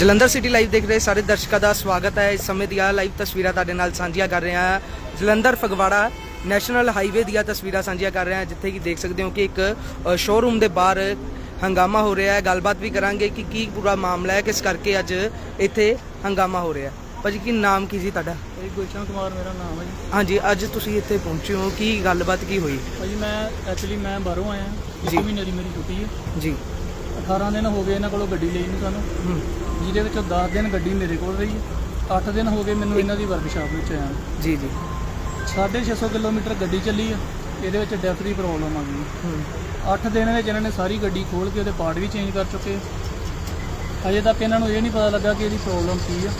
Jalandhar city live ਦੇਖ ਰਹੇ ਸਾਰੇ ਦਰਸ਼ਕਾਂ ਦਾ ਸਵਾਗਤ ਹੈ। ਇਸ ਸਮੇਂ ਦੀਆਂ ਲਾਈਵ ਤਸਵੀਰਾਂ ਤੁਹਾਡੇ ਨਾਲ ਸਾਂਝੀਆਂ ਕਰ ਰਹੇ ਹਾਂ। ਜਲੰਧਰ ਫਗਵਾੜਾ ਨੈਸ਼ਨਲ ਹਾਈਵੇ ਦੀਆਂ ਤਸਵੀਰਾਂ ਸਾਂਝੀਆਂ ਕਰ ਰਹੇ ਹਾਂ ਜਿੱਥੇ ਕਿ ਦੇਖ ਸਕਦੇ ਹੋ ਕਿ ਇੱਕ ਸ਼ੋਰੂਮ ਦੇ ਬਾਹਰ ਹੰਗਾਮਾ ਹੋ ਰਿਹਾ ਹੈ। ਗੱਲਬਾਤ ਵੀ ਕਰਾਂਗੇ ਕਿ ਕੀ ਪੂਰਾ ਮਾਮਲਾ ਹੈ ਕਿਸ ਕਰਕੇ ਅੱਜ ਇੱਥੇ ਹੰਗਾਮਾ ਹੋ ਰਿਹਾ ਹੈ। ਭਾਜੀ ਕੀ ਨਾਮ ਕੀ ਜੀ ਤੁਹਾਡਾ? ਭਾਈ ਗੁਲਸ਼ਨ ਕੁਮਾਰ ਮੇਰਾ ਨਾਮ ਹੈ ਜੀ। ਹਾਂਜੀ ਅੱਜ ਤੁਸੀਂ ਇੱਥੇ ਪਹੁੰਚੇ ਹੋ। ਕੀ ਗੱਲਬਾਤ ਕੀ ਹੋਈ? ਭਾਜੀ ਮੈਂ ਐਕਚੁਅਲੀ ਮੈਂ ਬਾਹਰੋਂ ਆਇਆ। ਜੀ। ਮਹੀਨੇ ਦੀ ਮੇਰੀ ਛੁੱਟੀ ਹੈ। ਜੀ। 18 ਦਿਨ ਹੋ ਗਏ ਇਹਨਾਂ ਕੋਲੋਂ ਗੱਡੀ ਲਈ ਨੂੰ ਸਾਨੂੰ। ਜਿਹਦੇ ਵਿੱਚੋਂ 10 ਦਿਨ ਗੱਡੀ ਮੇਰੇ ਕੋਲ ਰਹੀ। 8 ਦਿਨ ਹੋ ਗਏ ਮੈਨੂੰ ਇਹਨਾਂ ਦੀ ਵਰਕਸ਼ਾਪ ਵਿੱਚ ਆਇਆ ਜੀ ਜੀ। 650 ਕਿਲੋਮੀਟਰ ਗੱਡੀ ਚੱਲੀ ਹੈ ਇਹਦੇ ਵਿੱਚ ਡੈਫ ਦੀ ਪ੍ਰੋਬਲਮ ਆ ਗਈ। 8 ਦਿਨ ਵਿੱਚ ਇਹਨਾਂ ਨੇ ਸਾਰੀ ਗੱਡੀ ਖੋਲ ਕੇ ਉਹਦੇ ਪਾਰਟ ਵੀ ਚੇਂਜ ਕਰ ਚੁੱਕੇ ਅਜੇ ਤੱਕ ਇਹਨਾਂ ਨੂੰ ਇਹ ਨਹੀਂ ਪਤਾ ਲੱਗਾ ਕਿ ਇਹਦੀ ਪ੍ਰੋਬਲਮ ਕੀ ਆ।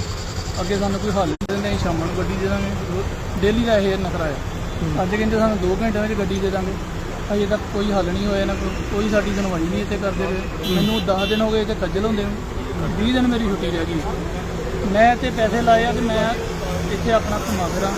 ਅੱਗੇ ਸਾਨੂੰ ਕੋਈ ਹੱਲ ਨਹੀਂ ਦਿੰਦੇ ਸ਼ਾਮਾਂ ਨੂੰ ਗੱਡੀ ਦੇ ਦਾਂਗੇ। ਡੇਲੀ ਦਾ ਇਹ ਨਖਰਾ ਆ। ਅੱਜ ਕਹਿੰਦੇ ਸਾਨੂੰ 2 ਘੰਟਿਆਂ ਵਿੱਚ ਗੱਡੀ ਦੇ ਦਾਂਗੇ। ਅਜੇ ਤੱਕ ਕੋਈ ਹੱਲ ਨਹੀਂ ਹੋਇਆ ਕੋਲ ਕੋਈ ਸਾਡੀ ਸੁਣਵਾਈ ਨਹੀਂ ਇੱਥੇ ਕਰਦੇ ਪਏ। ਮੈਨੂੰ 10 ਦਿਨ ਹੋ ਗਏ ਕਿ ਖੱਜਲ ਹੁੰਦੇ ਨੂੰ। 20 ਦਿਨ ਮੇਰੀ ਛੁੱਟੀ ਰਹਿ ਗਈ। ਮੈਂ ਤੇ ਪੈਸੇ ਲਾਏ ਆ ਕਿ ਮੈਂ ਇੱਥੇ ਆਪਣਾ ਘੁਮਾ ਫਿਰਾਂ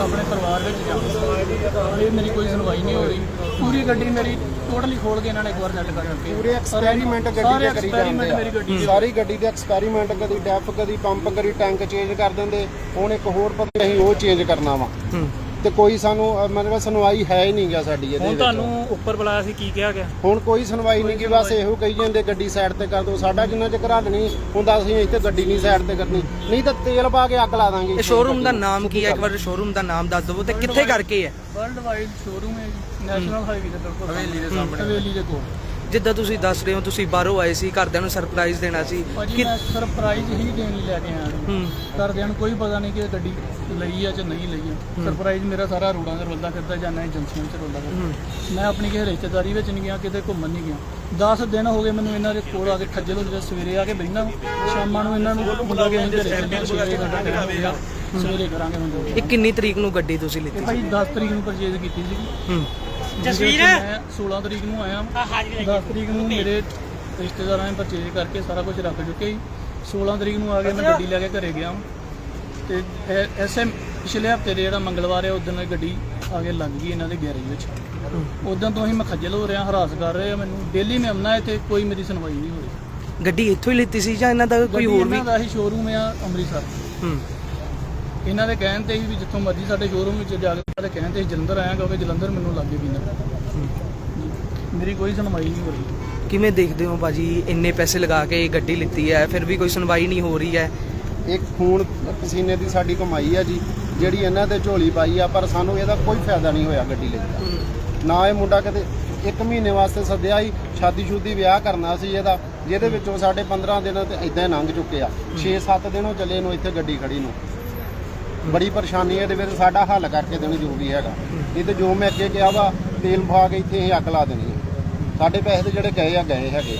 ਆਪਣੇ ਪਰਿਵਾਰ ਵਿੱਚ ਜਾਵਾਂ ਇਹ ਮੇਰੀ ਕੋਈ ਸੁਣਵਾਈ ਨਹੀਂ ਹੋ ਰਹੀ। ਪੂਰੀ ਗੱਡੀ ਮੇਰੀ ਟੋਟਲੀ ਖੋਲ ਕੇ ਇਹਨਾਂ ਨੇ ਇੱਕ ਵਾਰ ਸੈੱਟ ਕਰ ਦਿੱਤੀ। ਪੂਰੇ ਐਕਸਪੈਰੀਮੈਂਟ ਗੱਡੀ ਸਾਰੇ ਦੇ ਕਰੀ experiment ਜਾਂਦੇ ਮੇਰੀ ਗੱਡੀ ਆ ਦੇ। ਸਾਰੀ ਗੱਡੀ ਦੇ ਐਕਸਪੈਰੀਮੈਂਟ ਕਦੀ ਡੈਪ ਕਦੀ ਪੰਪ ਕਦੀ ਟੈਂਕ ਚੇਂਜ ਕਰ ਦਿੰਦੇ। ਹੁਣ ਇੱਕ ਹੋਰ ਪਤਾ ਅਸੀਂ ਉਹ ਚੇਂਜ ਕਰਨਾ ਵਾ। ਹੂੰ। ਤੇ ਕੋਈ ਸਾਨੂੰ ਅਹ ਮਤਲਬ ਸੁਣਵਾਈ ਹੈ ਹੀ ਨਹੀਂ ਗਾ ਸਾਡੀ ਇਹਦੇ ਹੁਣ ਵਿੱਚ। ਤੁਹਾਨੂੰ ਉੱਪਰ ਬੁਲਾਇਆ ਸੀ ਕੀ ਕਿਹਾ ਗਿਆ? ਹੁਣ ਕੋਈ ਸੁਣਵਾਈ ਨਹੀਂ ਕਿ ਬਸ ਇਹੋ ਕਹੀ ਜਾਂਦੇ ਗੱਡੀ ਸਾਈਡ ਤੇ ਕਰ ਦਿਓ ਸਾਡਾ ਜਿੰਨਾ ਚਿਰ ਹੱਲ ਨਹੀਂ ਹੁੰਦਾ ਅਸੀਂ ਇੱਥੇ ਗੱਡੀ ਨਹੀਂ ਸਾਈਡ ਤੇ ਕਰਨੀ। ਨਹੀਂ ਤਾਂ ਤੇਲ ਪਾ ਕੇ ਅੱਗ ਲਾ ਦਾਂਗੇ। ਇਹ ਸ਼ੋਰੂਮ ਦਾ ਨਾਮ ਕੀ ਹੈ? ਇੱਕ ਵਾਰ ਸ਼ੋਰੂਮ ਦਾ ਨਾਮ ਦੱਸ ਦਿਓ ਤੇ ਕਿੱਥੇ ਕਰਕੇ ਹੈ? ਵਰਲਡ ਵਾਈਡ ਸ਼ੋਰੂਮ ਹੈ ਨੈਸ਼ਨਲ ਹਾਈਵੇ ਦੇ ਬਿਲਕੁਲ ਹਵੇਲੀ ਦੇ ਸਾਹਮਣੇ। ਹਵੇਲੀ ਦੇ ਕੋਲ। ਜਿੱਦਾਂ ਤੁਸੀਂ ਦੱਸ ਰਹੇ ਹੋ ਤੁਸੀਂ ਬਾਹਰੋਂ ਆਏ ਸੀ ਘਰਦਿਆਂ ਨੂੰ ਸਰਪ੍ਰਾਈਜ਼ ਦੇਣਾ ਸੀ। ਭਾਜੀ ਕਿ ਮੈਂ ਸਰਪ੍ਰਾਈਜ਼ ਹੀ ਦੇਣ ਲਈ ਲੈ ਕੇ ਆਇਆ। ਸੀ। ਹੂੰ। ਘਰਦਿਆਂ ਨੂੰ ਕੋਈ ਪਤਾ ਨਹੀਂ ਕਿ ਇਹ ਗੱਡੀ ਲਈ ਆ ਜਾਂ ਨਹੀਂ ਲਈ ਆ ਸਰਪ੍ਰਾਈਜ਼ ਮੇਰਾ ਸਾਰਾ ਰੋਡਾਂ 'ਤੇ ਰੁਲਦਾ ਫਿਰਦਾ ਜਾਂ ਨਾ ਏਜੰਸੀਆਂ 'ਚ ਰੁਲਦਾ ਫਿਰਦਾ। ਹੂੰ। ਮੈਂ ਆਪਣੀ ਕਿਸੇ ਰਿਸ਼ਤੇਦਾਰੀ ਵਿੱਚ ਨਹੀਂ ਗਿਆ ਕਿਤੇ ਘੁੰਮਣ ਨਹੀਂ ਗਿਆ। 10 ਦਿਨ ਹੋ ਗਏ ਮੈਨੂੰ ਇਹਨਾਂ ਦੇ ਕੋਲ ਆ ਕੇ ਖੱਜਲ ਹੁੰਦੇ ਸਵੇਰੇ ਆ ਕੇ ਬਹਿਣਾ ਸ਼ਾਮਾਂ ਨੂੰ ਇਹਨਾਂ ਨੂੰ ਹੁੰਦਾ ਕਿ ਚੱਲਦੇ ਹਾਂ, ਸਵੇਰੇ ਸਾਡਾ ਟਾਈਮ ਹੋ ਗਿਆ ਸਵੇਰੇ ਕਰਾਂਗੇ ਹੁੰਦੇ ਇਹ ਕਿੰਨੀ ਤਰੀਕ ਨੂੰ ਗੱਡੀ ਤੁਸੀਂ ਇਹ ਲਿੱਤੀ ਭਾਈ 10 ਤਰੀਕ ਨੂੰ ਪਰਚੇਜ਼ ਕੀਤੀ ਸੀ ਹੂੰ। ਜਸਵੀਰ? ਮੈਂ 16 ਤਰੀਕ ਨੂੰ ਆਇਆ। 10 ਤਰੀਕ ਨੂੰ ਮੇਰੇ ਰਿਸ਼ਤੇਦਾਰਾਂ ਨੇ ਪਰਚੇਜ਼ ਕਰਕੇ ਸਾਰਾ ਕੁਝ ਰੱਖ ਚੁੱਕੇ ਸੀ। 16 ਤਰੀਕ ਨੂੰ ਆ ਕੇ ਮੈਂ ਗੱਡੀ ਲੈ ਕੇ ਘਰੇ ਗਿਆ। ਤੇ ਐਸੇ ਪਿਛਲੇ ਹਫ਼ਤੇ ਦੇ ਜਿਹੜਾ ਮੰਗਲਵਾਰ ਹੈ ਉਦੋਂ ਗੱਡੀ ਆ ਕੇ ਲੱਗ ਗਈ ਇਹਨਾਂ ਦੇ ਗੈਰੇਜ ਵਿੱਚ। ਉਦੋਂ ਤੋਂ ਹੀ ਮੈਂ ਖੱਜਲ ਹੋ ਰਿਹਾ ਹਰਾਸ ਕਰ ਰਹੇ ਆ ਮੈਨੂੰ। ਡੇਲੀ ਮੈਂ ਆਉਣਾ ਇੱਥੇ ਕੋਈ ਮੇਰੀ ਸੁਣਵਾਈ ਨਹੀਂ ਹੋ ਰਹੀ ਗੱਡੀ ਇੱਥੋਂ ਹੀ ਲਿੱਤੀ ਸੀ ਜਾਂ ਇਹਨਾਂ ਦਾ ਕੋਈ ਹੋਰ ਵੀ? ਇਹਨਾਂ ਦਾ ਹੀ ਸ਼ੋਰੂਮ ਆ ਅੰਮ੍ਰਿਤਸਰ। ਹੂੰ। ਇਹਨਾਂ ਦੇ ਕਹਿਣ ਤੇ ਹੀ ਵੀ ਜਿੱਥੋਂ ਮਰਜ਼ੀ ਸਾਡੇ ਸ਼ੋਰੂਮ ਵਿੱਚ ਜਾ ਕੇ ਸਾਡੇ ਕਹਿਣ ਤੇ ਜਲੰਧਰ ਆਇਆ ਕਿਉਂਕਿ ਜਲੰਧਰ ਮੈਨੂੰ ਲੱਗੇ ਵੀ ਨਾ ਮੇਰੀ ਕੋਈ ਸੁਣਵਾਈ ਨਹੀਂ ਹੋ ਰਹੀ। ਕਿਵੇਂ ਦੇਖਦੇ ਹੋ ਬਾਜੀ ਇੰਨੇ ਪੈਸੇ ਲਗਾ ਕੇ ਇਹ ਗੱਡੀ ਲਿੱਤੀ ਹੈ ਫਿਰ ਵੀ ਕੋਈ ਸੁਣਵਾਈ ਨਹੀਂ ਹੋ ਰਹੀ ਹੈ। ਇੱਕ ਖੂਨ ਪਸੀਨੇ ਦੀ ਸਾਡੀ ਕਮਾਈ ਆ ਜੀ ਜਿਹੜੀ ਇਹਨਾਂ ਤੇ ਝੋਲੀ ਪਾਈ ਆ ਪਰ ਸਾਨੂੰ ਇਹਦਾ ਕੋਈ ਫਾਇਦਾ ਨਹੀਂ ਹੋਇਆ ਗੱਡੀ ਲਈ। ਨਾ ਇਹ ਮੁੰਡਾ ਕਦੇ ਇੱਕ ਮਹੀਨੇ ਵਾਸਤੇ ਸੱਦਿਆ ਹੀ ਸ਼ਾਦੀ ਸ਼ੁਦੀ ਵਿਆਹ ਕਰਨਾ ਸੀ ਇਹਦਾ ਜਿਹਦੇ ਵਿੱਚੋਂ ਸਾਡੇ 15 ਦਿਨ ਤੇ ਇਦਾਂ ਹੀ ਲੰਘ ਚੁੱਕੇ ਆ। 6-7 ਦਿਨ ਹੋ ਚੱਲੇ ਨੂੰ ਇੱਥੇ ਗੱਡੀ ਖੜੀ ਨੂੰ। ਬੜੀ ਪਰੇਸ਼ਾਨੀ ਹੈ ਇਹਦੇ ਵਿੱਚ ਸਾਡਾ ਹੱਲ ਕਰਕੇ ਦੇਣ ਜੋ ਵੀ ਹੈਗਾ। ਨਹੀਂ ਤੇ ਜੋ ਮੈਂ ਅੱਗੇ ਕਿਹਾ ਵਾ ਤੇਲ ਪਾ ਕੇ ਇੱਥੇ ਹੀ ਅੱਗ ਲਾ ਦੇਣੀ ਹੈ। ਸਾਡੇ ਪੈਸੇ ਤੇ ਜਿਹੜੇ ਗਏ ਆ ਗਏ ਹੈਗੇ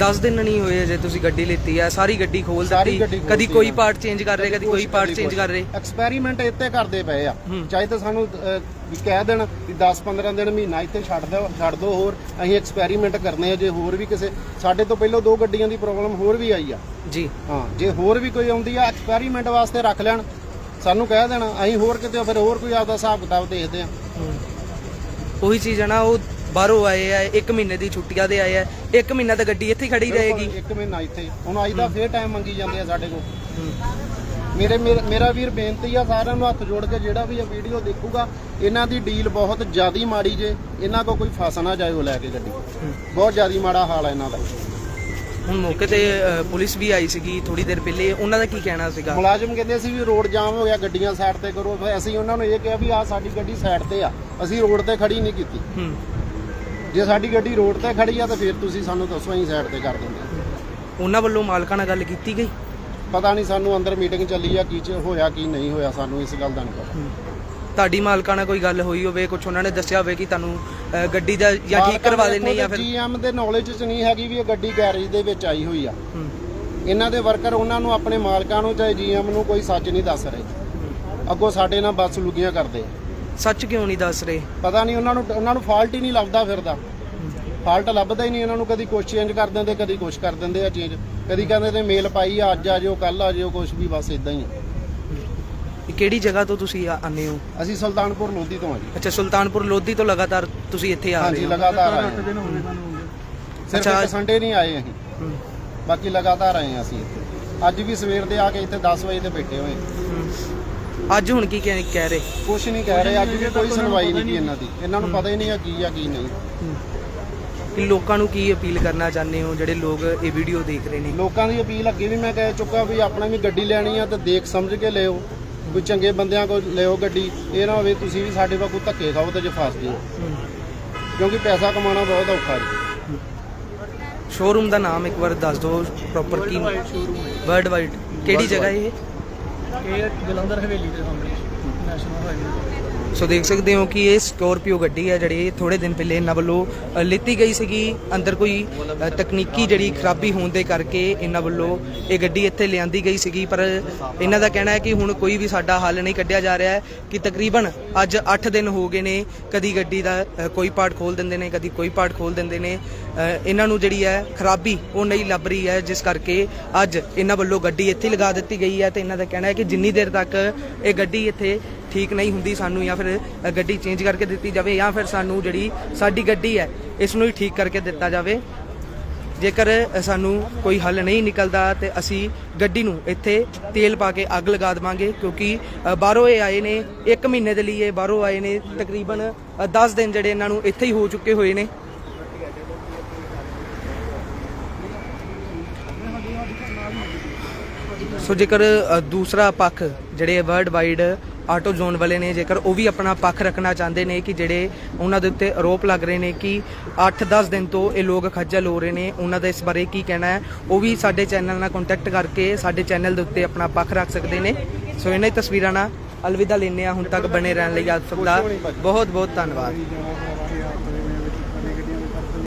10 ਦਿਨ ਨਹੀਂ ਹੋਏ ਜੇ ਤੁਸੀਂ ਗੱਡੀ ਲਿੱਤੀ ਹੈ ਸਾਰੀ ਗੱਡੀ ਖੋਲ ਸਾਰੀ ਦਿੱਤੀ। ਗੱਡੀ ਕਦੀ ਕੋਈ। ਪਾਰਟ ਚੇਂਜ ਕਰ ਰਹੇ ਕਦੀ ਕੋਈ ਪਾਰਟ ਚੇਂਜ ਕਰ ਰਹੇ। ਐਕਸਪੈਰੀਮੈਂਟ ਇੱਥੇ ਕਰਦੇ ਪਏ ਆ। ਹੂੰ। ਚਾਹੇ ਤਾਂ ਸਾਨੂੰ ਅਹ, ਵੀ ਕਹਿ ਦੇਣ ਵੀ 10-15 ਦਿਨ ਮਹੀਨਾ ਇੱਥੇ ਛੱਡ ਦਿਓ ਛੱਡ ਦਿਓ ਹੋਰ। ਅਸੀਂ ਐਕਸਪੈਰੀਮੈਂਟ ਕਰਨੇ ਆ ਜੇ ਹੋਰ ਵੀ ਕਿਸੇ ਸਾਡੇ ਤੋਂ ਪਹਿਲਾਂ ਦੋ ਗੱਡੀਆਂ ਦੀ ਪ੍ਰੋਬਲਮ ਹੋਰ ਵੀ ਆਈ ਆ। ਜੀ। ਹਾਂ ਜੇ ਹੋਰ ਵੀ ਕੋਈ ਆਉਂਦੀ ਆ ਐਕਸਪੈਰੀਮੈਂਟ ਵਾਸਤੇ ਰੱਖ ਲੈਣ। ਸਾਨੂੰ ਕਹਿ ਦੇਣਾ ਅਸੀਂ ਹੋਰ ਕਿਤੇ ਫਿਰ ਹੋਰ ਕੋਈ ਆਪਦਾ ਹਿਸਾਬ ਕਿਤਾਬ ਦੇਖਦੇ ਆ ਉਹੀ ਚੀਜ਼ ਹੈ ਨਾ ਉਹ ਬਾਹਰੋਂ ਆਏ ਆ ਇੱਕ ਮਹੀਨੇ ਦੀ ਛੁੱਟੀਆਂ ਦੇ ਆਏ ਆ ਇੱਕ ਮਹੀਨਾ ਤਾਂ ਗੱਡੀ ਇੱਥੇ ਖੜੀ ਰਹੇਗੀ। ਇੱਕ ਮਹੀਨਾ ਇੱਥੇ। ਹੁਣ ਅੱਜ ਦਾ ਫੇਰ ਟਾਈਮ ਮੰਗੀ ਜਾਂਦੇ ਆ ਸਾਡੇ ਕੋਲ। ਮੇਰੇ ਮੇਰਾ ਮੇਰਾ ਵੀਰ ਬੇਨਤੀ ਆ ਸਾਰਿਆਂ ਨੂੰ ਹੱਥ ਜੋੜ ਕੇ ਜਿਹੜਾ ਵੀ ਇਹ ਵੀਡੀਓ ਦੇਖੂਗਾ ਇਹਨਾਂ ਦੀ ਡੀਲ ਬਹੁਤ ਜ਼ਿਆਦੀ ਮਾੜੀ ਜੇ ਇਹਨਾਂ ਕੋ ਕੋਈ ਫਸ ਨਾ ਜਾਏ ਉਹ ਲੈ ਕੇ ਗੱਡੀ। ਬਹੁਤ ਜ਼ਿਆਦੀ ਮਾੜਾ ਹਾਲ ਹੈ ਇਹਨਾਂ ਦਾ। ਹੁਣ ਮੌਕੇ ਤੇ ਅ, ਪੁਲਿਸ ਵੀ ਆਈ ਸੀਗੀ ਥੋੜੀ ਦੇਰ ਪਹਿਲੇ। ਉਹਨਾਂ ਦਾ ਕੀ ਕਹਿਣਾ ਸੀਗਾ? ਮੁਲਾਜ਼ਮ ਕਹਿੰਦੇ ਸੀ ਵੀ ਰੋਡ ਜਾਮ ਹੋ ਗਿਆ ਗੱਡੀਆਂ ਸਾਈਡ ਤੇ ਕਰੋ। ਫਿਰ ਅਸੀਂ ਉਹਨਾਂ ਨੂੰ ਇਹ ਕਿਹਾ ਵੀ ਆ ਸਾਡੀ ਗੱਡੀ ਸਾਈਡ ਤੇ ਆ। ਅਸੀਂ ਰੋਡ ਤੇ ਖੜੀ ਨਹੀਂ ਕੀਤੀ। ਹੂੰ। ਜੇ ਸਾਡੀ ਗੱਡੀ ਰੋਡ ਤੇ ਖੜੀ ਆ ਤਾਂ ਫਿਰ ਤੁਸੀਂ ਸਾਨੂੰ ਦੱਸੋ ਅਸੀਂ ਸਾਈਡ ਤੇ ਕਰ ਦਿੰਦੇ ਉਹਨਾਂ ਵੱਲੋਂ ਮਾਲਕਾਂ ਨਾਲ ਗੱਲ ਕੀਤੀ ਗਈ? ਪਤਾ ਨਹੀਂ ਸਾਨੂੰ ਅੰਦਰ ਮੀਟਿੰਗ ਚੱਲੀ ਆ ਕੀ ਚ ਹੋਇਆ ਕੀ ਨਹੀਂ ਹੋਇਆ ਸਾਨੂੰ ਇਸ ਗੱਲ ਦਾ ਨਹੀਂ ਪਤਾ। ਤੁਹਾਡੀ ਮਾਲਕਾਂ ਨਾਲ ਕੋਈ ਗੱਲ ਹੋਈ ਹੋਵੇ ਕੁਝ ਉਹਨਾਂ ਨੇ ਦੱਸਿਆ ਹੋਵੇ ਕਿ ਤੁਹਾਨੂੰ ਗੱਡੀ ਦਾ ਜਾਂ ਠੀਕ ਕਰਵਾ ਦੇਣੇ ਜਾਂ ਫਿਰ ਜੀਐਮ ਦੇ ਨੌਲੇਜ ਚ ਨਹੀਂ ਹੈਗੀ ਵੀ ਇਹ ਗੱਡੀ ਗੈਰੇਜ ਦੇ ਵਿੱਚ ਆਈ ਹੋਈ ਆ। ਇਹਨਾਂ ਦੇ ਵਰਕਰ ਉਹਨਾਂ ਨੂੰ ਆਪਣੇ ਮਾਲਕਾਂ ਨੂੰ ਚਾਹੇ ਜੀਐਮ ਨੂੰ ਕੋਈ ਸੱਚ ਨਹੀਂ ਦੱਸ ਰਹੇ। ਅੱਗੋਂ ਸਾਡੇ ਨਾਲ ਬਦਸਲੂਕੀਆਂ ਕਰਦੇ ਆ। ਸੱਚ ਕਿਉਂ ਨਹੀਂ ਦੱਸ ਰਹੇ? ਪਤਾ ਨਹੀਂ ਉਹਨਾਂ ਨੂੰ ਉਹਨਾਂ ਨੂੰ ਫਾਲਟ ਹੀ ਨਹੀਂ ਲੱਭਦਾ ਫਿਰਦਾ। ਫਾਲਟ ਲੱਭਦਾ ਹੀ ਨਹੀਂ ਇਹਨਾਂ ਨੂੰ ਕਦੀ ਕੁਛ ਚੇਂਜ ਕਰ ਦਿੰਦੇ ਕਦੀ ਕੁਛ ਕਰ ਦਿੰਦੇ ਆ ਚੇਂਜ ਕਦੀ ਕਹਿੰਦੇ ਨੇ ਮੇਲ ਪਾਈ ਆ ਅੱਜ ਆ ਜਿਓ ਕੱਲ ਆ ਜਿਓ ਕੁਛ ਵੀ ਬਸ ਇਦਾਂ ਹੀ ਆ। ਇਹ ਕਿਹੜੀ ਜਗ੍ਹਾ ਤੋਂ ਤੁਸੀਂ ਆ- ਆਉਂਦੇ ਹੋ? ਅਸੀਂ ਸੁਲਤਾਨਪੁਰ ਲੋਧੀ ਤੋਂ ਆ ਜੀ। ਅੱਛਾ ਸੁਲਤਾਨਪੁਰ ਲੋਧੀ ਤੋਂ ਲਗਾਤਾਰ ਤੁਸੀਂ ਇੱਥੇ ਆ ਰਹੇ ਹਾਂਜੀ ਹੋ। ਲਗਾਤਾਰ ਆਏ 8 ਹਾਂ। ਦਿਨ ਹੋ ਗਏ ਸਾਨੂੰ ਆਉਂਦੇ ਸਿਰਫ ਅੱਛਾ। ਇੱਕ ਸੰਡੇ ਨਹੀਂ ਆਏ ਅਸੀਂ। ਹੂੰ। ਬਾਕੀ ਲਗਾਤਾਰ ਆਏ ਹਾਂ ਅਸੀਂ ਇੱਥੇ। ਅੱਜ ਵੀ ਸਵੇਰ ਦੇ ਆ ਕੇ ਇੱਥੇ 10 ਵਜੇ ਤੇ ਬੈਠੇ ਹੋਏ ਅੱਜ ਹੁਣ ਕੀ ਕਹਿ ਕਹਿ ਰਹੇ? ਕੁਛ ਨਹੀਂ ਕਹਿ ਰਹੇ ਅੱਜ ਵੀ ਕੋਈ ਸੁਣਵਾਈ ਨਹੀਂ ਕੀ ਇਹਨਾਂ ਦੀ। ਇਹਨਾਂ ਨੂੰ ਪਤਾ ਹੀ ਨਹੀਂ ਆ ਕੀ ਆ ਕੀ ਨਹੀਂ। ਕਿ ਲੋਕਾਂ ਨੂੰ ਕੀ ਅਪੀਲ ਕਰਨਾ ਚਾਹੁੰਦੇ ਹੋ ਜਿਹੜੇ ਲੋਕ ਇਹ ਵੀਡੀਓ ਦੇਖ ਰਹੇ ਨੇ? ਲੋਕਾਂ ਦੀ ਅਪੀਲ ਅੱਗੇ ਵੀ ਮੈਂ ਕਹਿ ਚੁੱਕਾ ਵੀ ਆਪਣਾ ਵੀ ਗੱਡੀ ਲੈਣੀ ਆ ਤਾਂ ਦੇਖ ਸਮਝ ਕੇ ਲਿਓ। ਕੋਈ ਚੰਗੇ ਬੰਦਿਆਂ ਕੋਲ ਲਿਓ ਗੱਡੀ ਇਹ ਨਾ ਹੋਵੇ ਤੁਸੀਂ ਵੀ ਸਾਡੇ ਵਾਂਗੂ ਧੱਕੇ ਖਾਓ ਤੇ ਜੇ ਫਸ ਜਿਓ ਕਿਉਂਕਿ ਪੈਸਾ ਕਮਾਉਣਾ ਬਹੁਤ ਔਖਾ ਜੀ। ਸ਼ੋਰੂਮ ਦਾ ਨਾਮ ਇੱਕ ਵਾਰ ਦੱਸ ਦਿਓ ਪ੍ਰੋਪਰ ਕੀ ਸ਼ੋਰੂਮ ਹੈ। ਵਰਲਡ ਵਾਈਡ ਕਿਹੜੀ ਜਗ੍ਹਾ ਇਹ? ਇਹ ਜਲੰਧਰ ਹਵੇਲੀ ਦੇ ਸਾਹਮਣੇ ਨੈਸ਼ਨਲ ਹਾਈਵੇ ਸੋ ਦੇਖ ਸਕਦੇ ਹੋ ਕਿ ਇਹ ਸਕੋਰਪੀਓ ਗੱਡੀ ਹੈ ਜਿਹੜੀ ਥੋੜੇ ਦਿਨ ਪਹਿਲੇ ਇਹਨਾਂ ਵੱਲੋਂ ਲਿੱਤੀ ਗਈ ਸੀਗੀ। ਅੰਦਰ ਕੋਈ ਤਕਨੀਕੀ ਜਿਹੜੀ ਖਰਾਬੀ ਹੋਣ ਦੇ ਕਰਕੇ ਇਹਨਾਂ ਵੱਲੋਂ ਇਹ ਗੱਡੀ ਇੱਥੇ ਲਿਆਂਦੀ ਗਈ ਸੀਗੀ। ਪਰ ਇਹਨਾਂ ਦਾ ਕਹਿਣਾ ਹੈ ਕਿ ਹੁਣ ਕੋਈ ਵੀ ਸਾਡਾ ਹੱਲ ਨਹੀਂ ਕੱਢਿਆ ਜਾ ਰਿਹਾ ਹੈ ਕਿ ਤਕਰੀਬਨ ਅੱਜ 8 ਦਿਨ ਹੋ ਗਏ ਨੇ ਕਦੀ ਗੱਡੀ ਦਾ ਕੋਈ ਪਾਰਟ ਖੋਲ ਦਿੰਦੇ ਨੇ, ਕਦੀ ਕੋਈ ਪਾਰਟ ਖੋਲ ਦਿੰਦੇ ਨੇ। ਇਹਨਾਂ ਨੂੰ ਜਿਹੜੀ ਹੈ ਖਰਾਬੀ ਉਹ ਨਹੀਂ ਲੱਭ ਰਹੀ ਹੈ, ਜਿਸ ਕਰਕੇ ਅੱਜ ਇਹਨਾਂ ਵੱਲੋਂ ਗੱਡੀ ਇੱਥੇ ਲਗਾ ਦਿੱਤੀ ਗਈ ਹੈ। ਤੇ ਇਹਨਾਂ ਦਾ ਕਹਿਣਾ ਹੈ ਕਿ ਜਿੰਨੀ ਦੇਰ ਤੱਕ ਇਹ ਗੱਡੀ ਇੱਥੇ ਠੀਕ ਨਹੀਂ ਹੁੰਦੀ ਸਾਨੂੰ ਜਾਂ ਫਿਰ ਗੱਡੀ ਚੇਂਜ ਕਰਕੇ ਦਿੱਤੀ ਜਾਵੇ ਜਾਂ ਫਿਰ ਸਾਨੂੰ ਜਿਹੜੀ ਸਾਡੀ ਗੱਡੀ ਹੈ, ਇਸ ਨੂੰ ਹੀ ਠੀਕ ਕਰਕੇ ਦਿੱਤਾ ਜਾਵੇ। ਜੇਕਰ ਸਾਨੂੰ ਕੋਈ ਹੱਲ ਨਹੀਂ ਨਿਕਲਦਾ ਤੇ ਅਸੀਂ ਗੱਡੀ ਨੂੰ ਇੱਥੇ ਤੇਲ ਪਾ ਕੇ ਅੱਗ ਲਗਾ ਦੇਵਾਂਗੇ ਕਿਉਂਕਿ ਬਾਹਰੋਂ ਇਹ ਆਏ ਨੇ 1 ਮਹੀਨੇ ਦੇ ਲਈ ਇਹ ਬਾਹਰੋਂ ਆਏ ਨੇ, ਤਕਰੀਬਨ 10 ਦਿਨ ਜਿਹੜੇ ਇਹਨਾਂ ਨੂੰ ਇੱਥੇ ਹੀ ਹੋ ਚੁੱਕੇ ਹੋਏ ਨੇ। ਸੋ ਜੇਕਰ ਦੂਸਰਾ ਪੱਖ ਜਿਹੜੇ ਵਰਲਡ ਵਾਈਡ ਆਟੋ ਜ਼ੋਨ ਵਾਲੇ ਨੇ, ਜੇਕਰ ਉਹ ਵੀ ਆਪਣਾ ਪੱਖ ਰੱਖਣਾ ਚਾਹੁੰਦੇ ਨੇ ਕਿ ਜਿਹੜੇ ਉਹਨਾਂ ਦੇ ਉੱਤੇ ਆਰੋਪ ਲੱਗ ਰਹੇ ਨੇ ਕਿ 8-10 ਦਿਨ ਤੋਂ ਇਹ ਲੋਕ ਖੱਜਲ ਹੋ ਰਹੇ ਨੇ, ਉਹਨਾਂ ਦਾ ਇਸ ਬਾਰੇ ਕੀ ਕਹਿਣਾ ਹੈ, ਉਹ ਵੀ ਸਾਡੇ ਚੈਨਲ ਨਾਲ ਕੰਟੈਕਟ ਕਰਕੇ ਸਾਡੇ ਚੈਨਲ ਦੇ ਉੱਤੇ ਆਪਣਾ ਪੱਖ ਰੱਖ ਸਕਦੇ ਨੇ। ਸੋ ਇਹਨਾਂ ਹੀ ਤਸਵੀਰਾਂ ਨਾਲ ਅਲਵਿਦਾ ਲੈਂਦੇ ਆ ਹੁਣ ਤੱਕ ਬਣੇ ਰਹਿਣ ਲਈ ਆਪ ਸਭ ਦਾ ਬਹੁਤ ਬਹੁਤ ਧੰਨਵਾਦ।